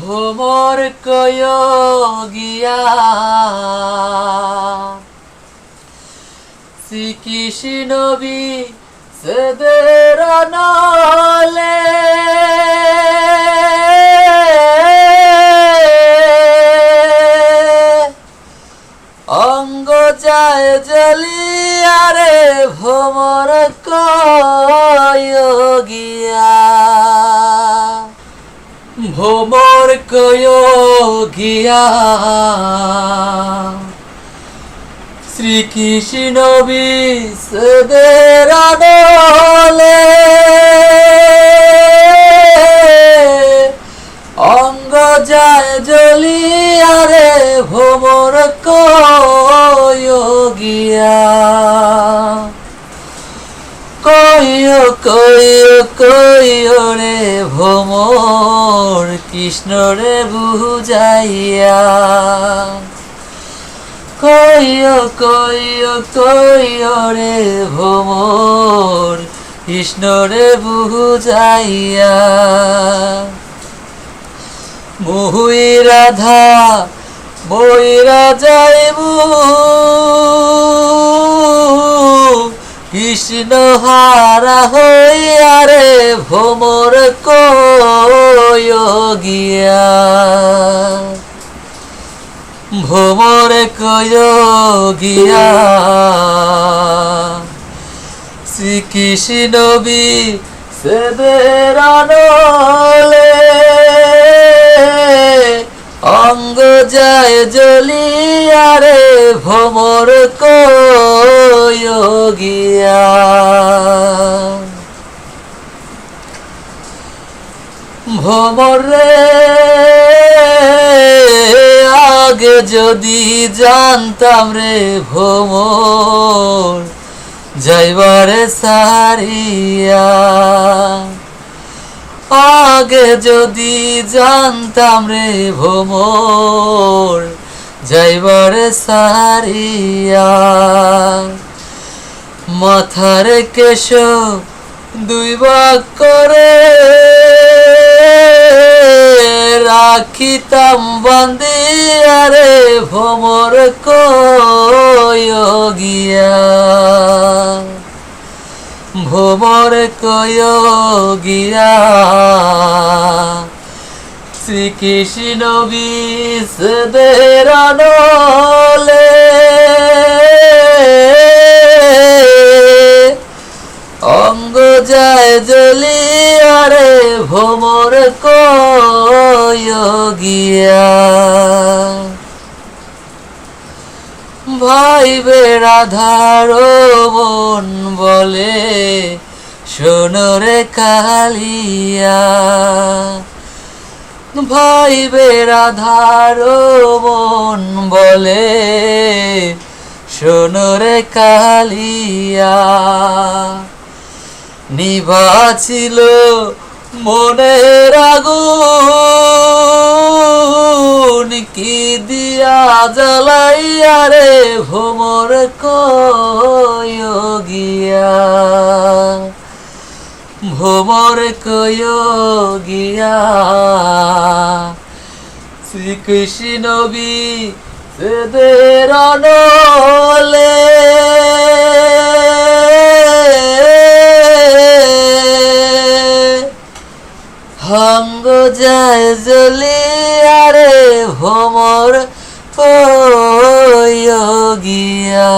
ভোমর কয়গিয়া Shrikrishna B নলে। অঙ্গ যায় জলিয়ারে ভোমর কয় গিয়া। শ্রীকৃষ্ণ বিষ আদলে কইও কইও কইও রে ভোমর, কৃষ্ণ রে বুঝাইয়া কইও কইও কইও রে ভোমর, কৃষ্ণ রে বুঝাইয়া মুহুই রাধা, বইরা যাইবু। কৃষ্ণ হারা হইয়া রে ভোমর কয় গিয়া। ভোমর কয় গিয়া। শ্রীকৃষ্ণ বি অঙ্গ যায় জলিয়ারে ভোমর কয় গিয়া। ভোমর আগে যদি জানতাম রে ভোমর যাইবারে সারিয়া। আগে যদি জানতাম রে ভোমর যাইবারে সারিয়া। মাথার কেশ দুই ভাগ করে রাখিতাম বান্দিয়া রে ভোমর কয় গিয়া। ভোমর কয় গিয়া। শ্রীকৃষ্ণ বিশ্বদের আনলে। অঙ্গ যায় জলিয়ারে ভোমর কয় গিয়া। ভাই বেড়াধার মন বলে সোনরে কালিয়া। ভাই বেড়াধার মন বলে সোনরে কালিয়া। নিভাছিল মনের আগুন, কি দিয়া জ্বালাইয়া রে ভোমর কয় খবর কয় গিয়া শ্রীকৃষ্ণ বি সেদের অনলে যায় জলি আরে ভ্রমর গিয়া